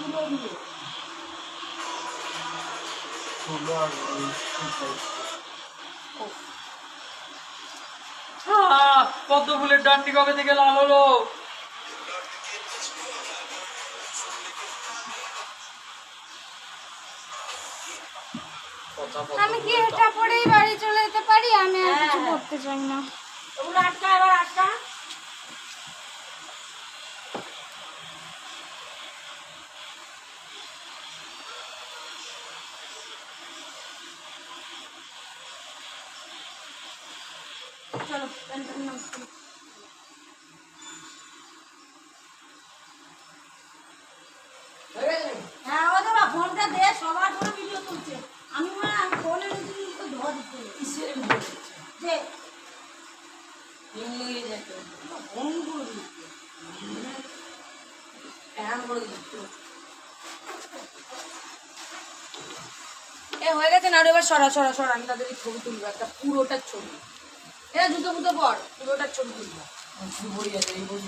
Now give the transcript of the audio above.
তুলো দিয়ে পদ্ম ফুলের ডান্ডি কবে থেকে লাল হলো আমি কি এটা পরেই বাড়ি চলে যেতে পারি? আমি আর কিছু হ্যাঁ। করতে চাই না। ওগুলো আটকা এবার আটকা। প্যান্টের নাম খুলো। হ্যাঁ ও দাদা ফোনটা দে সবার করে ভিডিও তুলছে আমি মনে আমি ফোনে তো ধর দিতে কিসের যে হিং লেগে ফোন করে দিচ্ছে এরম করে দিচ্ছ। এ হয়ে গেছে না এবার সরা সরা সরা আমি তাদের ছবি তুলবো একটা পুরোটা ছবি জুতো ফুতো পর পুরোটার ছবি তুলবো বই আছে এই বই